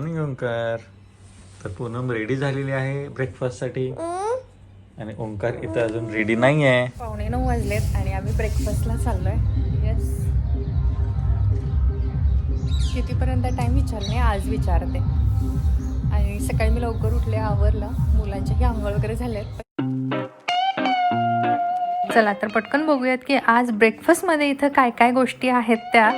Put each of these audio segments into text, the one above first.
Morning Omkar. तर Poonam ready झालेली आहे ब्रेकफास्टसाठी आणि ओंकार इथं अजून रेडी नाही आहे पावणे नऊ वाजलेत आणि आम्ही ब्रेकफास्टला चाललोय. येस कितीपर्यंत टाइम विचारले आज विचारते. आणि सकाळी मी लवकर उठले आवरलं. मुलांच्याही आंघोळ वगैरे झालेत. चला तर पटकन बघूयात की आज ब्रेकफास्टमध्ये इथं काय काय गोष्टी आहेत त्या.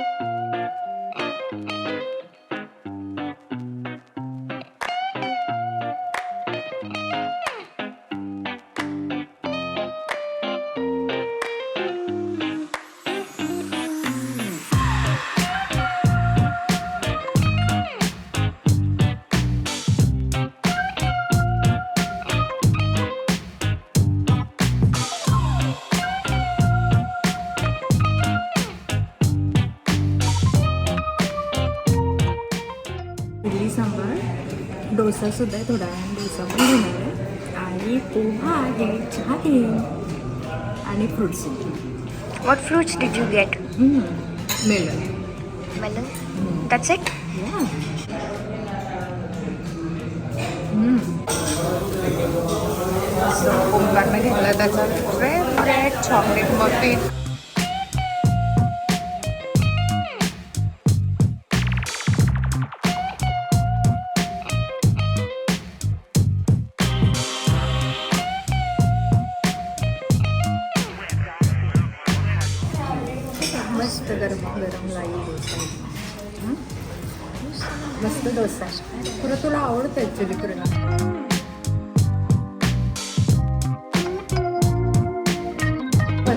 डोसा सुद्धा आहे वेळाने डोसा पण घेणार आहे. आणि पोहा आहे चहा घेईन आणि fruits What fruits did you get? मिळेल Melon. That's it? सो ओंकारनं घेतलं त्याचं फेवरेट चॉकलेट मफिन मस्त डोसा. पुरं तुला आवडतं ॲक्च्युली पुरं.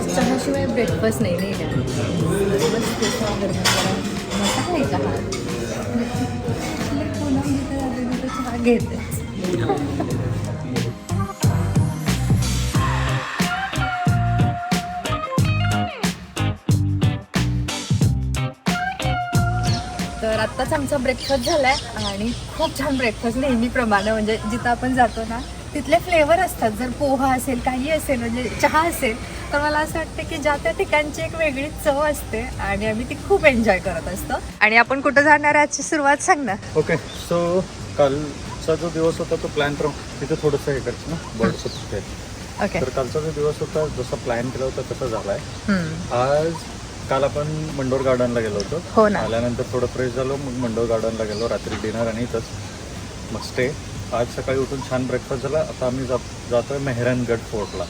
चहाशिवाय ब्रेकफास्ट नाही नाही का? गरम आहे चहा घेते. तर आत्ताच आमचा ब्रेकफास्ट झालाय आणि खूप छान ब्रेकफास्ट नेहमीप्रमाणे. म्हणजे जिथं आपण जातो ना तिथले फ्लेवर असतात. जर पोहा असेल काही असेल म्हणजे चहा असेल तर मला असं वाटतं की ज्या त्या ठिकाणची एक वेगळी चव असते आणि आम्ही ती खूप एन्जॉय करत असतो. आणि आपण कुठं जाणार आहे याची सुरुवात सांग ना. ओके सो कालचा जो दिवस होता तो प्लॅन प्रमाणे तिथे थोडंसं हे करायचं ना बर्ड्स तिथे ओके तर कालचा जो दिवस होता जसा प्लॅन केला होता तसा झालाय. आज काल आपण मंडोर गार्डनला गेलो होतो. हो ना. आल्यानंतर थोडं फ्रेश झालो मग मंडोर गार्डनला गेलो रात्री डिनर आणि इथंच मग स्टे आज सकाळी उठून छान ब्रेकफास्ट झाला. आता आम्ही जा- जातोय मेहरानगड फोर्टला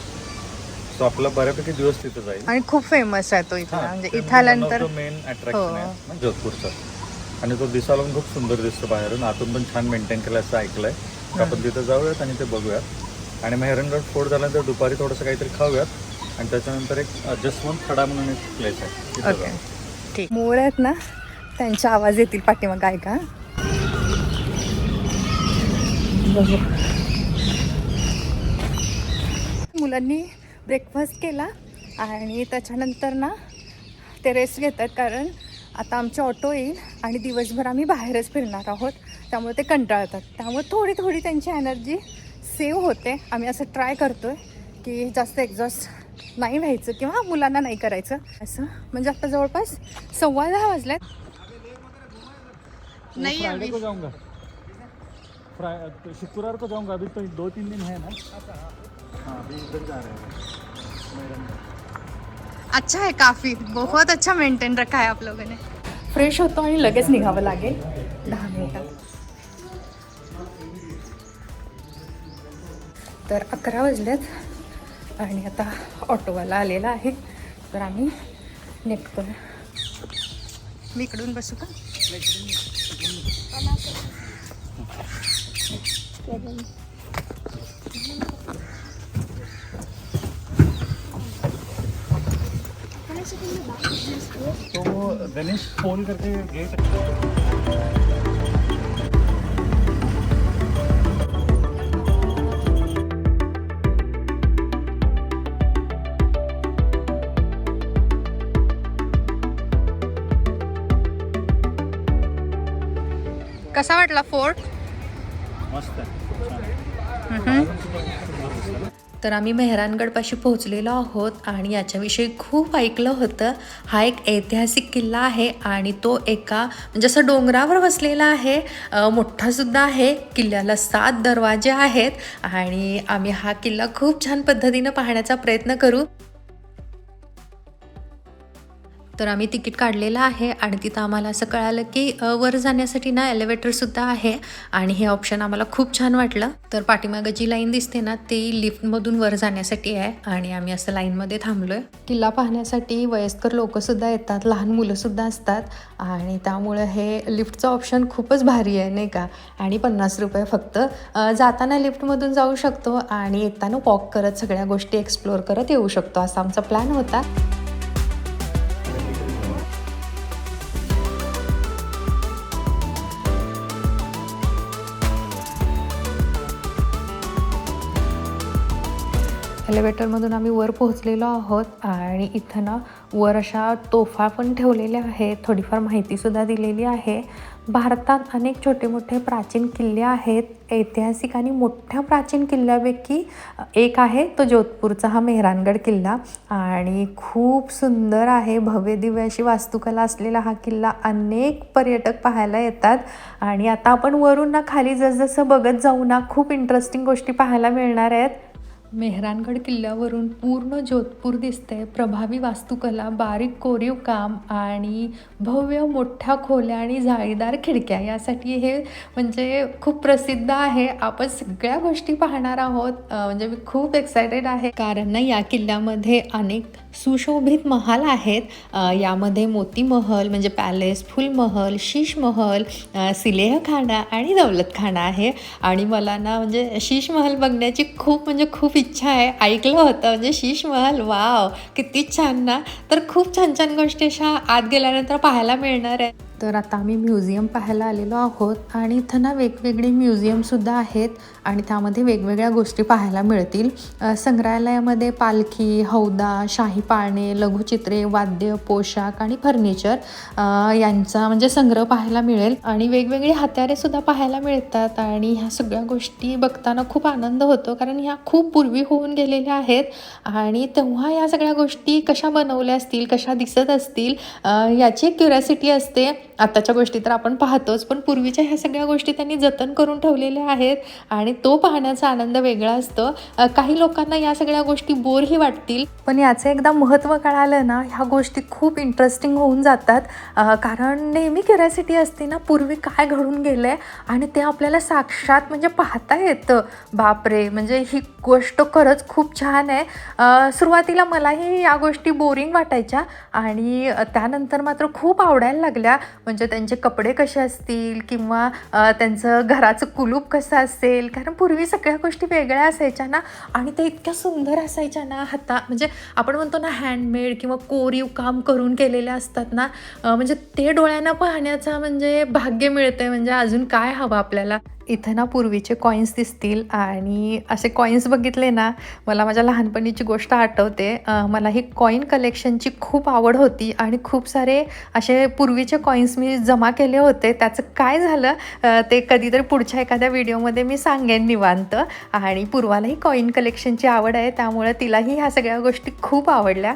सो आपला बऱ्यापैकी दिवस तिथे जाईल. आणि खूप फेमस आहे तो इथला म्हणजे इथं आल्यानंतर मेन अट्रॅक्शन. आहे. ना जोधपूरचा. आणि तो दिसायला पण खूप सुंदर दिसतो बाहेरून. आतून पण छान मेंटेन केलं असं ऐकलंय. आपण तिथे जाऊयात आणि ते बघूयात. आणि मेहरानगड फोर्ट झाल्यानंतर दुपारी थोडंसं काहीतरी खाऊयात. आणि त्याच्यानंतर एक जसवंत खडा म्हणून एक प्लेस आहे. ओके. ठीक. मोर आहेत ना त्यांचे आवाज येतील पाठीमाग ऐका. बघू. मुलांनी ब्रेकफास्ट केला आणि त्याच्यानंतर ना ते रेस्ट घेतात कारण आता आमचे ऑटो येईल आणि दिवसभर आम्ही बाहेरच फिरणार आहोत. त्यामुळे ते कंटाळतात. त्यामुळे थोडी थोडी त्यांची एनर्जी सेव्ह होते. आम्ही असं ट्राय करतो आहे की जास्त एक्झॉस्ट नाही व्हायचं किंवा मुलांना नाही करायचं. असं. म्हणजे आता जवळपास सव्वा दहा वाजल्यात. नहीं फ्राइडे को जाऊंगा फ्राइ तो शुक्रवार को जाऊंगा अभी तो दो तीन दिन है ना. हाँ अभी इधर जा रहे हैं. मेहरानगढ़ अच्छा है काफ़ी. बहुत अच्छा मेंटेन रखा है आप लोगों ने. फ्रेश होतो आणि लगेच निघावं लागेल. दहा मिनिटात तर अकरा वाजल्यात. आणि आता ऑटोवाला आलेला आहे. तर आम्ही निघतो. मी इकडून बसू का? तो गणेश फोन करके गेट कसा वाटला फोर्ट. तर आम्ही मेहरानगडपाशी पोहोचलेलो आहोत आणि याच्याविषयी खूप ऐकलं होतं. हा एक ऐतिहासिक किल्ला आहे आणि तो एका म्हणजे असं डोंगरावर वसलेला आहे. मोठासुद्धा आहे. किल्ल्याला सात दरवाजे आहेत आणि आम्ही हा किल्ला खूप छान पद्धतीनं पाहण्याचा प्रयत्न करू. तर आम्ही तिकीट काढलेलं आहे आणि तिथं आम्हाला असं कळालं की वर जाण्यासाठी ना एलिव्हेटरसुद्धा आहे आणि हे ऑप्शन आम्हाला खूप छान वाटलं. तर पाठीमागं जी लाईन दिसते ना ती लिफ्टमधून वर जाण्यासाठी आहे आणि आम्ही असं लाईनमध्ये थांबलो आहे किल्ला पाहण्यासाठी वयस्कर लोकंसुद्धा येतात लहान मुलंसुद्धा असतात आणि त्यामुळं हे लिफ्टचं ऑप्शन खूपच भारी आहे नाही का? आणि पन्नास रुपये फक्त. जाताना लिफ्टमधून जाऊ शकतो आणि येताना वॉक करत सगळ्या गोष्टी एक्सप्लोअर करत येऊ शकतो असा आमचा प्लॅन होता. एलिव्हेटरमधून आम्ही वर पोहोचलेलो आहोत आणि इथं ना वर अशा तोफा पण ठेवलेल्या आहेत थोडीफार माहितीसुद्धा दिलेली आहे. भारतात अनेक छोटे मोठे प्राचीन किल्ले आहेत. ऐतिहासिक आणि मोठ्या प्राचीन किल्ल्यापैकी एक आहे तो जोधपूरचा हा मेहरानगड किल्ला. आणि खूप सुंदर आहे भव्य दिव्य अशी वास्तुकला असलेला हा किल्ला अनेक पर्यटक पाहायला येतात. आणि आता आपण वरून ना खाली जसजसं बघत जाऊ ना खूप इंटरेस्टिंग गोष्टी पाहायला मिळणार आहेत. मेहरानगड किल्ल्यावरून पूर्ण जोधपूर दिसते प्रभावी वास्तुकला बारीक कोरीव काम आणि भव्य मोठ्या खोल्या आणि जाळीदार खिडक्या यासाठी हे म्हणजे खूप प्रसिद्ध आहे. आपण सगळ्या गोष्टी पाहणार आहोत. म्हणजे मी खूप एक्सायटेड आहे. कारण ना या किल्ल्यामध्ये अनेक सुशोभित महाल आहेत. यामध्ये मोती महल म्हणजे पॅलेस फुल महल शीश महल सिलेह खाना आणि दौलत खाना आहे. आणि मला ना म्हणजे शीश महल बघण्याची खूप म्हणजे खूप इच्छा आहे ऐकलं होतं. म्हणजे शीश महल वाव किती छान ना. तर खूप छान छान गोष्टी अशा आत गेल्यानंतर पाहायला मिळणार आहे तर आता आम्ही म्युझियम पाहायला आलेलो आहोत आणि इथं ना वेगवेगळे म्युझियमसुद्धा आहेत आणि त्यामध्ये वेगवेगळ्या गोष्टी पाहायला मिळतील. संग्रहालयामध्ये पालखी हौदा शाही पाळणे लघुचित्रे वाद्य पोशाख आणि फर्निचर यांचा म्हणजे संग्रह पाहायला मिळेल. आणि वेगवेगळी हत्यारेसुद्धा पाहायला मिळतात आणि ह्या सगळ्या गोष्टी बघताना खूप आनंद होतो कारण ह्या खूप पूर्वी होऊन गेलेल्या आहेत. आणि तेव्हा या सगळ्या गोष्टी कशा बनवल्या असतील कशा दिसत असतील याची एक क्युरियासिटी असते. आत्ताच्या गोष्टी तर आपण पाहतोच पण पूर्वीच्या ह्या सगळ्या गोष्टी त्यांनी जतन करून ठेवलेल्या आहेत आणि तो पाहण्याचा आनंद वेगळा असतो. काही लोकांना या सगळ्या गोष्टी बोरही वाटतील. पण याचं एकदा महत्त्व कळालं ना ह्या गोष्टी खूप इंटरेस्टिंग होऊन जातात. कारण नेहमी क्युरॅसिटी असते ना पूर्वी काय घडून गेलं आहे आणि ते आपल्याला साक्षात म्हणजे पाहता येतं. बापरे म्हणजे ही गोष्ट खरंच खूप छान आहे. सुरुवातीला मलाही या गोष्टी बोरिंग वाटायच्या आणि त्यानंतर मात्र खूप आवडायला लागल्या. म्हणजे त्यांचे कपडे कसे असतील किंवा त्यांचं घराचं कुलूप कसं असेल? कारण पूर्वी सगळ्या गोष्टी वेगळ्या असायच्या ना. आणि ते इतक्या सुंदर असायच्या ना हाता म्हणजे आपण म्हणतो ना हँडमेड किंवा कोरीव काम करून केलेल्या असतात ना. म्हणजे ते डोळ्यांना पाहण्याचा म्हणजे भाग्य मिळतंय. म्हणजे अजून काय हवं आपल्याला? इथं ना पूर्वीचे कॉईन्स दिसतील आणि असे कॉईन्स बघितले ना मला माझ्या लहानपणीची गोष्ट आठवते. मला ही कॉईन कलेक्शनची खूप आवड होती आणि खूप सारे असे पूर्वीचे कॉईन्स मी जमा केले होते. त्याचं काय झालं? ते कधीतरी पुढच्या एखाद्या व्हिडिओमध्ये मी सांगेन निवांत. आणि पूर्वालाही कॉईन कलेक्शनची आवड आहे त्यामुळे तिलाही ह्या सगळ्या गोष्टी खूप आवडल्या.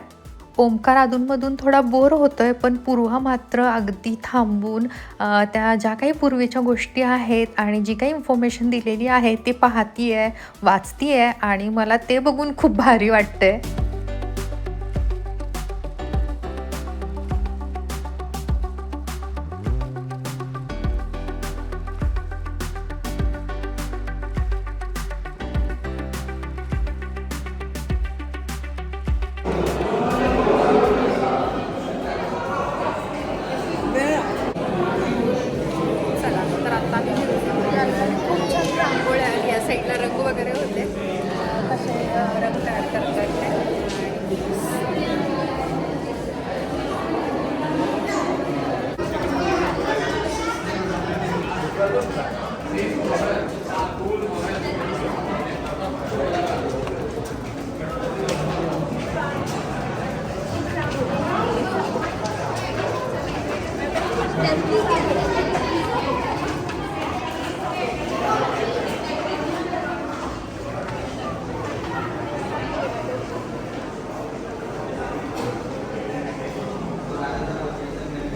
ओंकार अधूनमधून थोडा बोर होतोय पण पूर्वा मात्र अगदी थांबून त्या ज्या काही पूर्वीच्या गोष्टी आहेत आणि जी काही इन्फॉर्मेशन दिलेली आहे ती पाहती आहे वाचती आहे आणि मला ते बघून खूप भारी वाटतंय.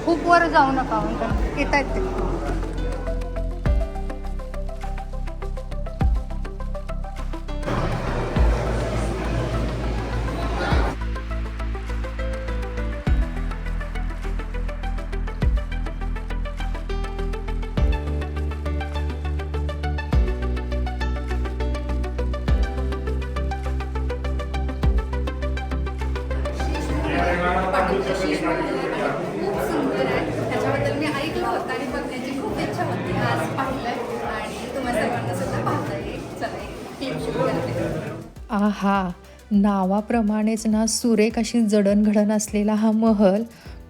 खूप वर जाऊ नका हो. येतात येत ते. आहा नावाप्रमाणेच ना सुरेख अशी जडणघडण असलेला हा महल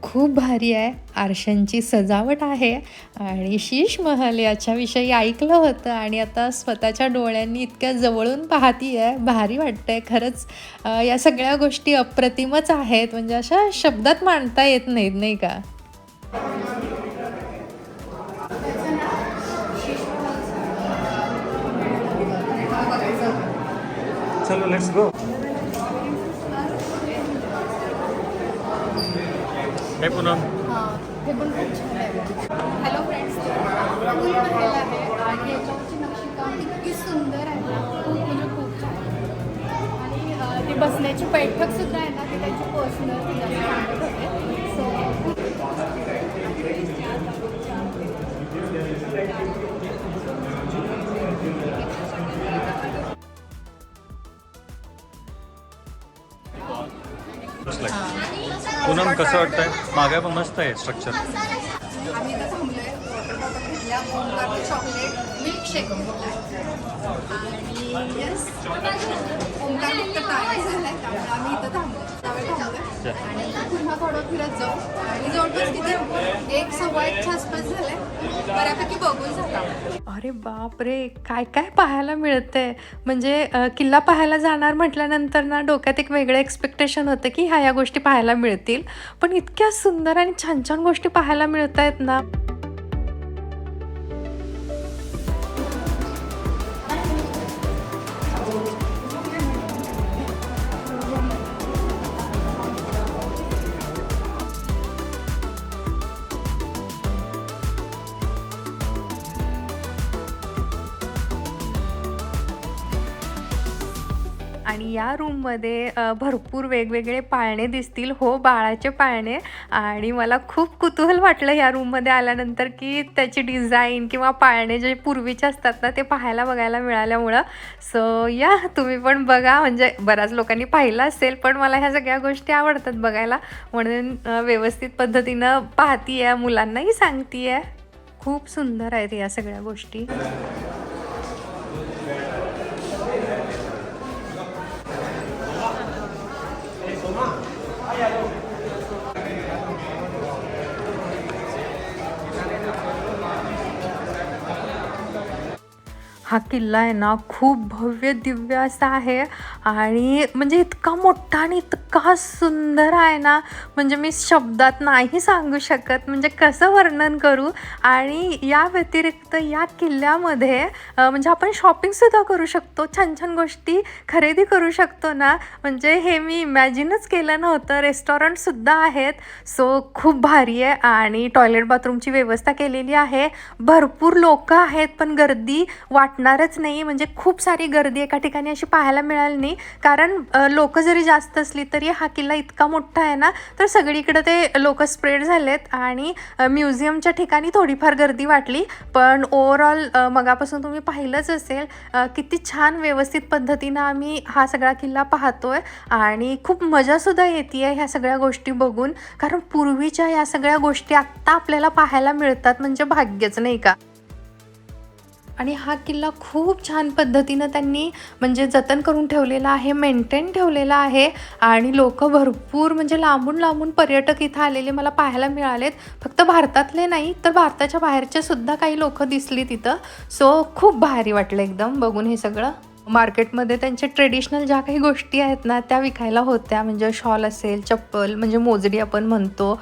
खूप भारी आहे. आरशांची सजावट आहे आणि शीश महल याच्याविषयी ऐकलं होतं आणि आता स्वतःच्या डोळ्यांनी इतक्या जवळून पाहती आहे भारी वाटतंय. खरंच या सगळ्या गोष्टी अप्रतिमच आहेत. म्हणजे अशा शब्दात मांडता येत नाहीत नाही का? चलो लेट्स गो हे हां हे पण खूप छान आहे. हॅलो फ्रेंड्स राहुल महल आहे आणि याच्यावरची नक्षीकाम इतकी सुंदर आहे ना खूप म्हणजे खूप छान आणि ती बसण्याची बैठक सुद्धा आहे ना ती त्यांची पर्सनल ती सांगत होते. सो पूनम कसं वाटतंय? मागे पण मस्त आहे स्ट्रक्चर आम्ही थांबलोय. चॉकलेट आणि येस ओमकार फक्त झालाय त्यामुळे आम्ही इथं थांबलो आणि पुन्हा थोडं फिरत जाऊ. आणि जवळपास किती? एक सव्वा एकच्या आसपास झालंय. बऱ्यापैकी बघून झाला अरे बाप रे काय काय पाहायला मिळतंय? म्हणजे किल्ला पाहायला जाणार म्हटल्यानंतर ना डोक्यात एक वेगळं एक्सपेक्टेशन होतं की ह्या या गोष्टी पाहायला मिळतील. पण इतक्या सुंदर आणि छान छान गोष्टी पाहायला मिळत आहेत ना. आणि या रूममध्ये भरपूर वेगवेगळे पाळणे दिसतील. हो बाळाचे पाळणे. आणि मला खूप कुतूहल वाटलं या रूममध्ये आल्यानंतर की त्याची डिझाईन किंवा पाळणे जे पूर्वीचे असतात ना ते पाहायला बघायला मिळाल्यामुळं. सो या तुम्ही पण बघा. म्हणजे बऱ्याच लोकांनी पाहिलं असेल पण मला ह्या सगळ्या गोष्टी आवडतात बघायला. म्हणून व्यवस्थित पद्धतीनं पाहती आहे मुलांनाही सांगती आहे खूप सुंदर आहेत या सगळ्या गोष्टी. हा किल्ला आहे ना खूप भव्य दिव्य असा आहे. आणि म्हणजे इतका मोठा आणि इतका इतका सुंदर आहे ना. म्हणजे मी शब्दात नाही सांगू शकत. म्हणजे कसं वर्णन करू? आणि या व्यतिरिक्त या किल्ल्यामध्ये म्हणजे आपण शॉपिंगसुद्धा करू शकतो. छान छान गोष्टी खरेदी करू शकतो ना. म्हणजे हे मी इमॅजिनच केलं नव्हतं. रेस्टॉरंटसुद्धा आहेत. सो खूप भारी आहे. आणि टॉयलेट बाथरूमची व्यवस्था केलेली आहे. भरपूर लोक आहेत पण गर्दी वाटणारच नाही. म्हणजे खूप सारी गर्दी एका ठिकाणी अशी पाहायला मिळाली नाही. कारण लोक जरी जास्त असली तरी हा किल्ला इतका मोठा आहे ना तर सगळीकडे ते लोक स्प्रेड झालेत आणि म्युझियमच्या ठिकाणी थोडीफार गर्दी वाटली. पण ओव्हरऑल मगापासून तुम्ही पाहिलंच असेल किती छान व्यवस्थित पद्धतीनं आम्ही हा सगळा किल्ला पाहतोय आणि खूप मजासुद्धा येते ह्या सगळ्या गोष्टी बघून. कारण पूर्वीच्या या सगळ्या गोष्टी आत्ता आपल्याला पाहायला मिळतात म्हणजे भाग्यच नाही का? आणि हा किल्ला खूप छान पद्धतीनं त्यांनी म्हणजे जतन करून ठेवलेला आहे मेंटेन ठेवलेला आहे आणि लोक भरपूर म्हणजे लांबून लांबून पर्यटक इथं आलेले मला पाहायला मिळालेत. फक्त भारतातले नाही तर भारताच्या बाहेरचे सुद्धा काही लोक दिसली तिथं. सो खूप भारी वाटलं एकदम बघून हे सगळं. मार्केटमध्ये त्यांच्या ट्रेडिशनल ज्या काही गोष्टी आहेत ना त्या विकायला होत्या. म्हणजे शॉल असेल चप्पल म्हणजे मोजडी आपण म्हणतो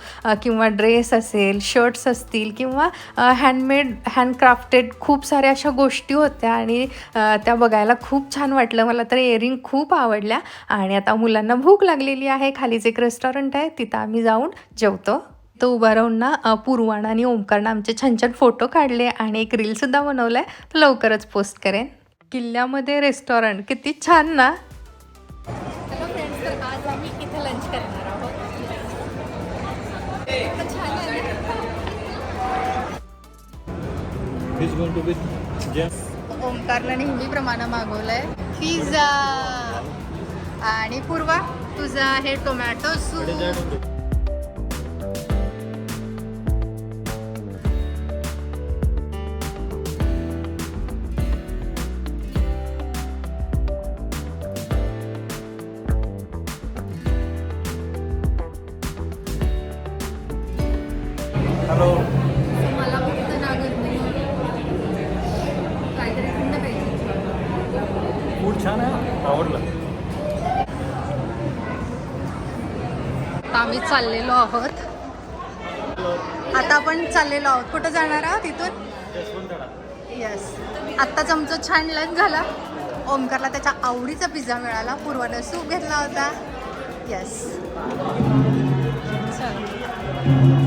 किंवा ड्रेस असेल शर्ट्स असतील किंवा हँडमेड हँडक्राफ्टेड खूप साऱ्या अशा गोष्टी होत्या. आणि त्या बघायला खूप छान वाटलं. मला तर इयरिंग खूप आवडल्या. आणि आता मुलांना भूक लागलेली आहे. खालीच एक रेस्टॉरंट आहे. तिथं आम्ही जाऊन जेवतो. तो उभा राहून ना अ, पूर्वाण आणि ओमकारनं आमचे छान छान फोटो काढले. आणि एक रीलसुद्धा बनवलं आहे तर लवकरच पोस्ट करेन. किल्ल्यामध्ये रेस्टॉरंट. किती छान ना? हॅलो फ्रेंड्स तर आज आम्ही इथे लंच करणार आहोत. ओंकारला नेहमीप्रमाणे मागवलंय. पिझ्झा आणि पूर्वा तुझा आहे टोमॅटो सूप हॅलो मला फक्त लागत नाही. काहीतरी थंड पाहिजे. फूड छान आहे आवडलं. आम्ही चाललेलो आहोत. आता आपण चाललेलो आहोत. कुठं जाणार आहोत? इथून? येस आत्ताच आमचं छान लंच झालं. ओमकारला त्याच्या आवडीचा पिझ्झा मिळाला. पूर्वानं सूप घेतला होता. येस छान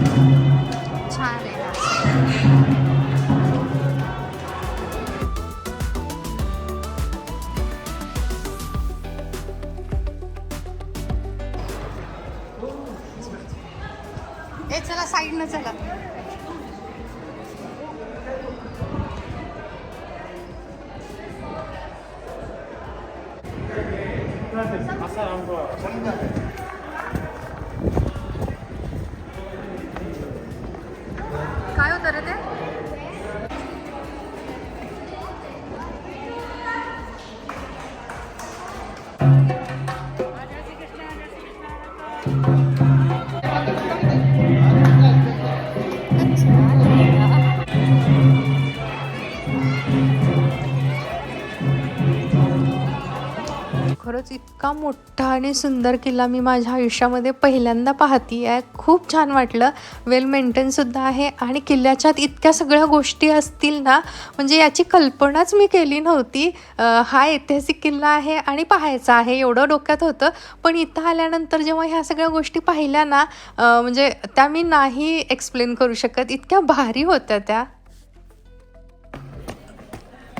इतका मोठा आणि सुंदर किल्ला मी माझ्या आयुष्यामध्ये पहिल्यांदा पाहती आहे. खूप छान वाटलं. वेल मेंटेनसुद्धा आहे. आणि किल्ल्याच्यात इतक्या सगळ्या गोष्टी असतील ना म्हणजे याची कल्पनाच मी केली नव्हती. हा ऐतिहासिक किल्ला आहे आणि पाहायचा आहे. एवढं डोक्यात होतं. पण इथं आल्यानंतर जेव्हा ह्या सगळ्या गोष्टी पाहिल्या ना म्हणजे त्या मी नाही एक्सप्लेन करू शकत. इतक्या भारी होत्या त्या.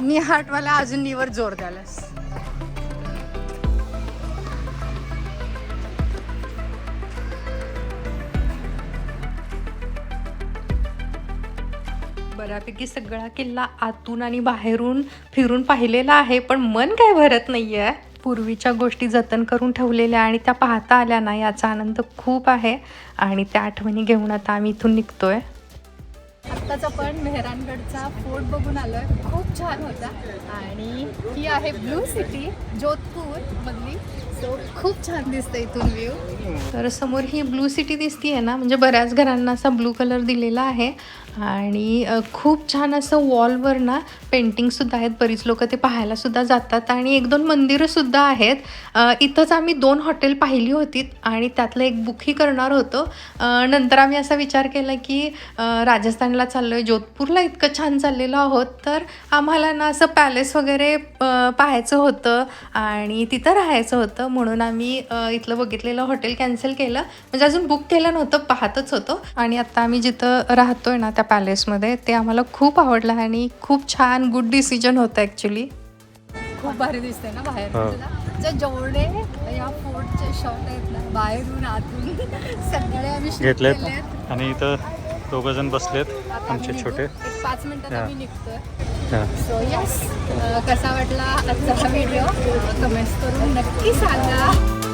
मी हार्टवाला अजून नीवर जोर द्यालास बऱ्यापैकी सगळा किल्ला आतून आणि बाहेरून फिरून पाहिलेला आहे पण मन काय भरत नाही आहे पूर्वीच्या गोष्टी जतन करून ठेवलेल्या आणि त्या पाहता आल्या ना याचा आनंद खूप आहे. आणि त्या आठवणी घेऊन आता आम्ही इथून निघतोय. आत्ताच आपण मेहरानगडचा फोर्ट बघून आलोय. खूप छान होता. आणि ही आहे ब्लू सिटी जोधपूर मधली. सो खूप छान दिसतं इथून व्ह्यू तर समोर ही ब्लू सिटी दिसती आहे ना म्हणजे बऱ्याच घरांना असा ब्लू कलर दिलेला आहे. आणि खूप छान असं वॉलवर ना पेंटिंगसुद्धा आहेत. बरीच लोक ते पाहायलासुद्धा जातात आणि एक दोन मंदिरंसुद्धा आहेत. इथंच आम्ही दोन हॉटेल पाहिली होती आणि त्यातलं एक बुकही करणार होतो. नंतर आम्ही असा विचार केला की राजस्थानला चाललो आहे जोधपूरला इतकं छान चाललेलो आहोत तर आम्हाला ना असं पॅलेस वगैरे पाहायचं होतं आणि तिथं राहायचं होतं. म्हणून आम्ही इथलं बघितलेलं हॉटेल कॅन्सल केलं. म्हणजे अजून बुक केलं नव्हतं पाहतच होतो. आणि आत्ता आम्ही जिथं राहतो आहे ना त्या पॅलेसमध्ये ते आम्हाला खूप आवडलं आणि खूप छान गुड डिसिजन होतं ॲक्च्युली खूप भारी दिसतंय ना बाहेर हो. तुला जे जेवढे या फोर्टचे शॉट आहेत ना बाहेरून आतून सगळे आम्ही घेतलेत. आणि इथं दोघं जण बसलेत आमचे. छोटे एक पाच मिनिटात. आम्ही निघतोय. सो यस कसा वाटला आजचा व्हिडिओ कमेंट्स करून नक्की सांगा